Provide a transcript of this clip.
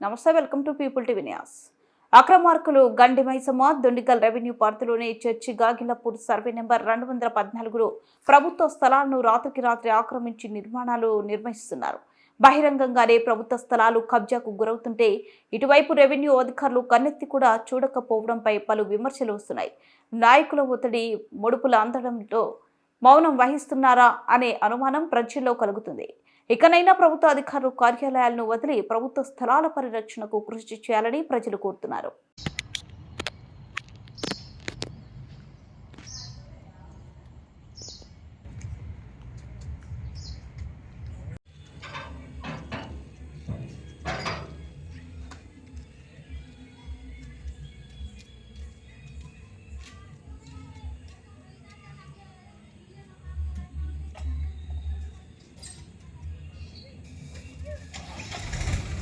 నమస్తే welcome to people TV news. అక్రమార్కులు Gandi Maisamma Dundigal revenue పార్టీలోని చర్చి గాగిలపూర్ సర్వే నెంబర్ రెండు వందల పద్నాలుగులో ప్రభుత్వ స్థలాలను రాత్రికి రాత్రి ఆక్రమించి నిర్మాణాలు నిర్వహిస్తున్నారు బహిరంగంగానే ప్రభుత్వ స్థలాలు కబ్జాకు గురవుతుంటే ఇటువైపు రెవెన్యూ అధికారులు కన్నెత్తి కూడా చూడకపోవడంపై పలు విమర్శలు వస్తున్నాయి. నాయకుల ఒత్తిడి ముడుపులు అందడంతో మౌనం వహిస్తున్నారా అనే అనుమానం ప్రజల్లో కలుగుతుంది. ఇకనైనా ప్రభుత్వ అధికారులు కార్యాలయాలను వదిలి ప్రభుత్వ స్థలాల పరిరక్షణకు కృషి చేయాలని ప్రజలు కోరుతున్నారు.